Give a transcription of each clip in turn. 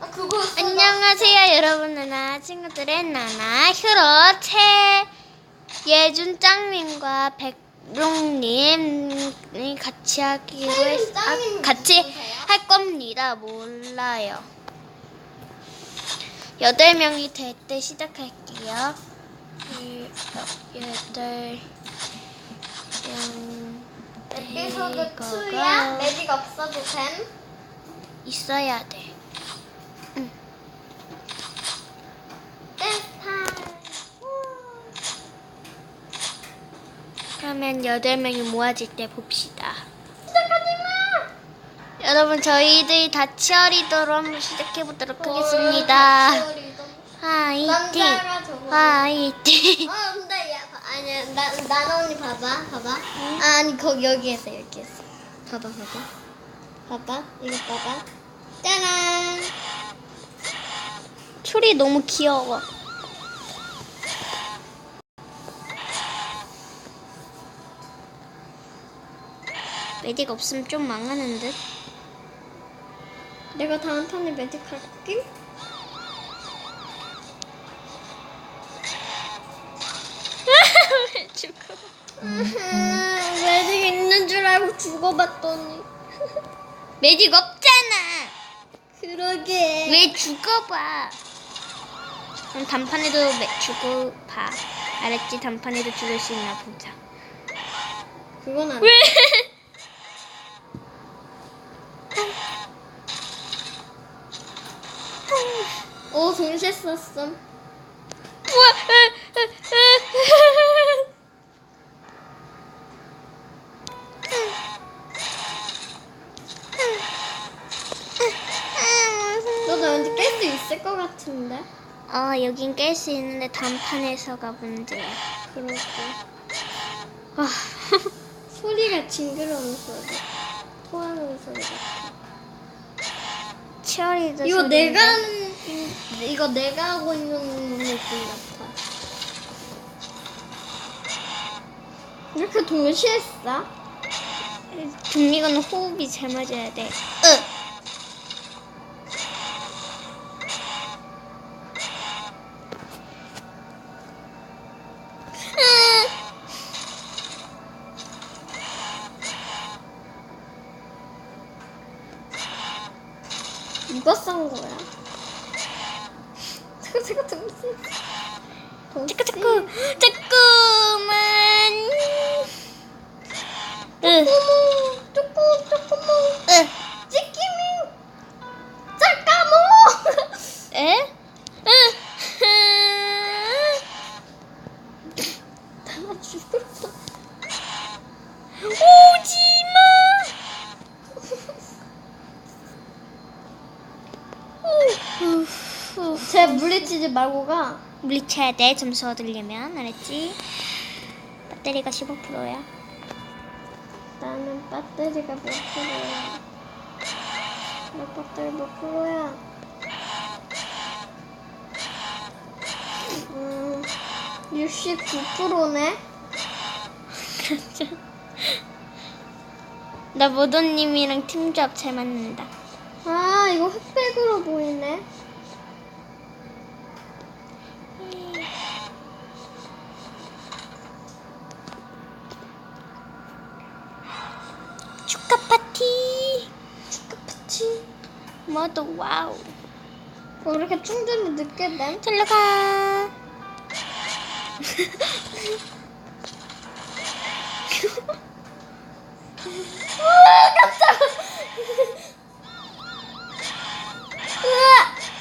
아 그거. 안녕하세요 여러분 나나 친구들의 나나 휴로 최예준 짱님과 백롱님이 같이 하기로 했, 아, 짱님 같이 누구세요? 할 겁니다 몰라요 여덟 명이 될 때 시작할게요 일, 여덟 명 에피소드 이거가 2야? 매직 없어도 됨? 있어야 돼 댄스 타임. 그러면 여덟 명이 모아질 때 봅시다. 시작하지 마! 여러분 저희들이 다 치어리더로 한번 시작해 보도록 하겠습니다. 화이팅. 화이팅. 어, 근데 야, 봐. 아니야, 나, 나나 언니 봐봐, 봐봐. 아, 아니, 거기, 여기에서, 여기에서. 봐봐, 봐봐. 봐봐, 이거 봐봐. 짜란! 초리 너무 귀여워. 매직 없으면 좀 망하는 듯. 내가 다음 턴에 매직 할게. 왜 죽어? 매직 있는 줄 알고 죽어봤더니. 매직 없잖아. 그러게. 왜 죽어봐? 그럼 단판에도 매- 죽어봐. 알았지? 단판에도 죽을 수 있나 보자. 그건 안 왜? 오, 동시에. 우와! 너도 왠지 깰 수 있을 것 같은데? 어, 여긴 깰 수 있는데 단판에서가 문제야. 그러게. 아, 소리가 징그러운 소리. 토하는 소리 같아. 치어리더 이거 소리인데. 내가 하는, 이거 내가 하고 있는 느낌 같아. 이렇게 동시에 써? 중미건 호흡이 잘 맞아야 돼. 으! 이거 싼 거야? 자꾸 자꾸 자꾸만. 으! 조금 조금만 으! 찍히면 잠깐만 에? 으! 나 죽었 물리치지 말고 가 물리쳐야 돼 점수 얻으려면 알았지? 배터리가 15%야. 나는 배터리가 몇 프로야 내 배터리 몇 프로야 음 69%네 그렇죠. 나 모도님이랑 팀조합 잘 맞는다. 아 이거 흑백으로 보이네 축하 파티. 축하 파티 모두 와우. 뭐 이렇게 충전이 늦게 됨? 절로 가. 우와 깜짝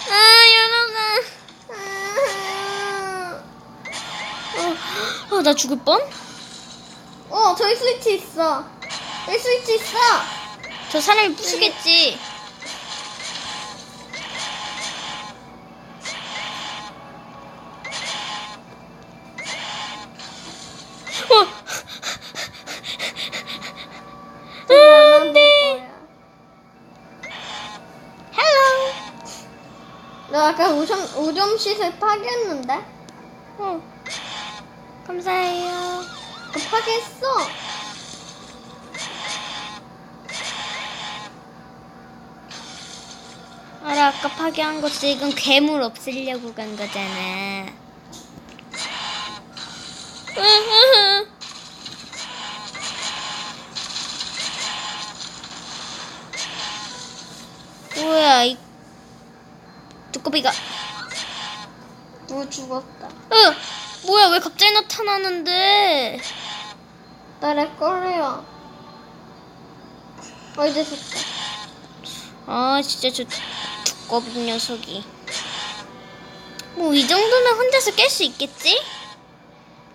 아 여러분. 어, 어, 나 죽을 뻔? 어 저기 스위치 있어 여기 스위치 있어 저 사람이 부수겠지. 너 아까 오점, 오점 씻을 파괴했는데? 어. 감사해요. 너 파괴했어. 알아. 아까 파괴한 거 지금 괴물 없애려고 간 거잖아. 뭐야 두꺼비가 뭐 죽었다. 으 뭐야 왜 갑자기 나타나는데 나래 거래요. 어디 됐다. 아 진짜 저 두꺼비 녀석이 뭐 이 정도면 혼자서 깰 수 있겠지?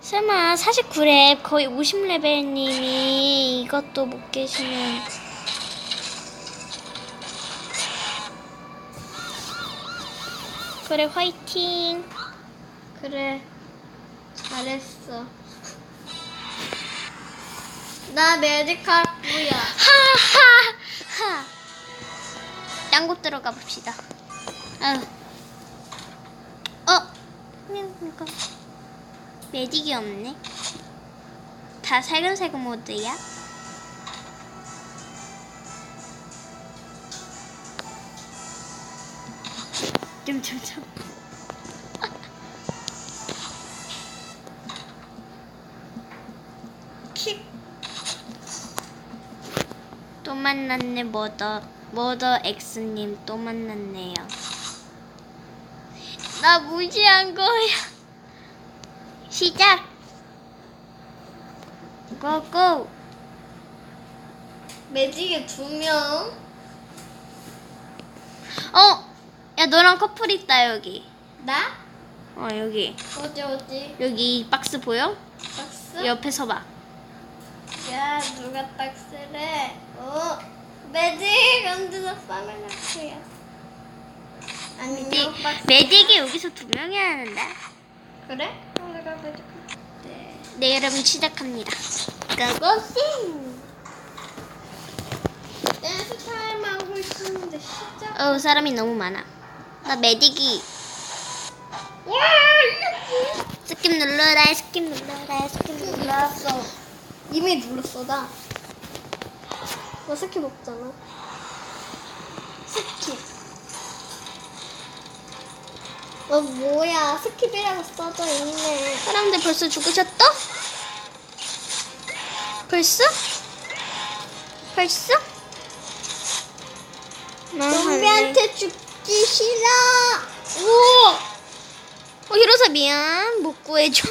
설마 49렙 거의 50레벨님이 이것도 못 깨시면 그래 화이팅 그래. 잘했어. 나 메디칼 부야. 하하하 딴곳 들어가 봅시다. 어? 그냥 이거 메딕이 없네 다 살금살금 모드야 점점점 킥. 또 만났네 머더 머더 엑스님 또 만났네요 나 무시한 거야 시작 고고 매직에 두 명. 어! 야 너랑 커플 있다 여기 나? 어 여기 어디 어디? 여기 이 박스 보여? 박스? 옆에 서봐 야 누가 박스래? 어. 매직 언제나 파멸할게요. 안녕 박스. 매딕이 여기서 두 명이 하는데 그래? 어, 내가 매직. 네, 네 여러분 시작합니다 고고싱. 댄스 타임 하고 있었는데 시작. 어 사람이 너무 많아 나와 이게 스킵 눌러라 스킵 눌러라 스킵 눌러 눌렀어. 이미 눌렀어 나. 너 스킵 없잖아. 스킵. 어 뭐야 스킵이라고 써져 있네. 사람들 벌써 죽으셨다? 벌써? 벌써? 나 할래. 좀비한테 죽 기 싫어. 오! 어, 히로사 미안. 못 구해줘.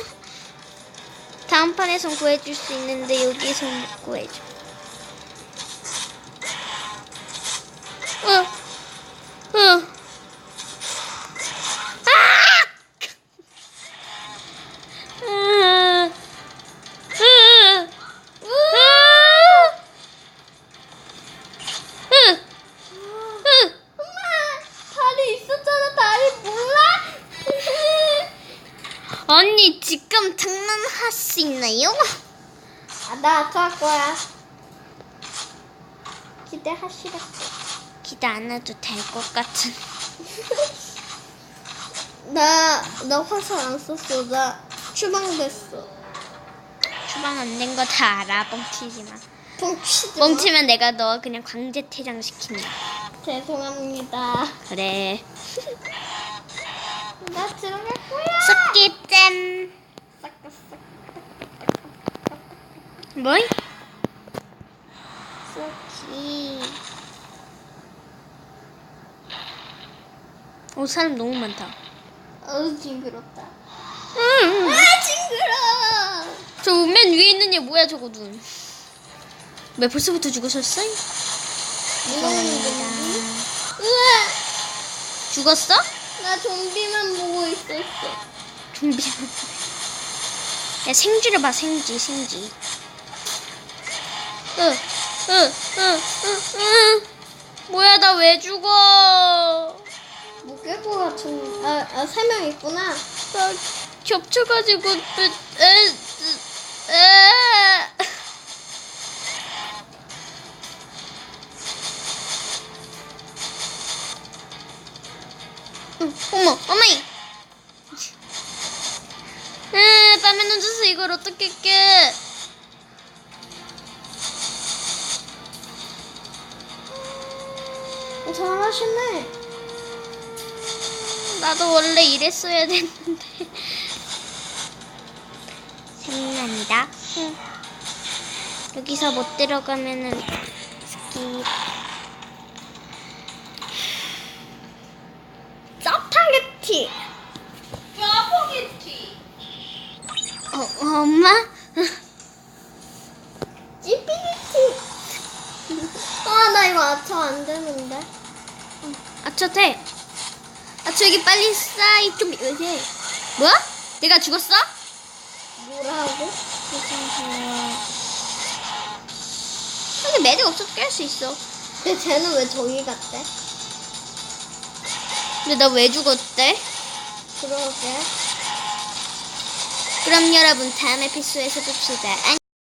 다음 판에선 구해줄 수 있는데 여기선 못 구해줘. 어, 어. 장난하시나요? 아나 아까 할 거야. 기대하시겠어. 기대 안 해도 될 것 같은. 나, 나 화살 안 썼어. 나 추방됐어. 추방 안 된 거 다 알아. 뻥치지 마. 뻥치지 마. 뻥치면 내가 너 그냥 강제 퇴장 시킨다. 죄송합니다. 그래. 나 들어갈 거야. 스킵잼. 싹다 싹. 뭐이? 쏘기. 오 사람 너무 많다. 어우 징그럽다. 응. 아 징그러. 저맨 위에 있는 얘 뭐야 저거 눈. 왜 벌써부터 죽으셨어? 무섭습니다. 으아. 죽었어? 나 좀비만 보고 있었어. 좀비. 야 생쥐를 봐 생쥐 생쥐. 으, 으, 으, 으, 으. 뭐야 나 왜 죽어? 무게고 같은. 아세 명 있구나. 나 겹쳐가지고 에, 에, 에. 응, 어머, 어머이. 에, 땀에 눈져서 이걸 어떻게 깨? 잘하시네. 나도 원래 이랬어야 됐는데. 생각납니다. 응. 여기서 못 들어가면은 스킵. 뭐야? 내가 죽었어? 뭐라고? 근데 매듭 없어도 깰 수 있어. 근데 쟤는 왜 저기 갔대? 근데 나 왜 죽었대? 그러게. 그럼 여러분 다음 에피소드에서 봅시다. 안녕.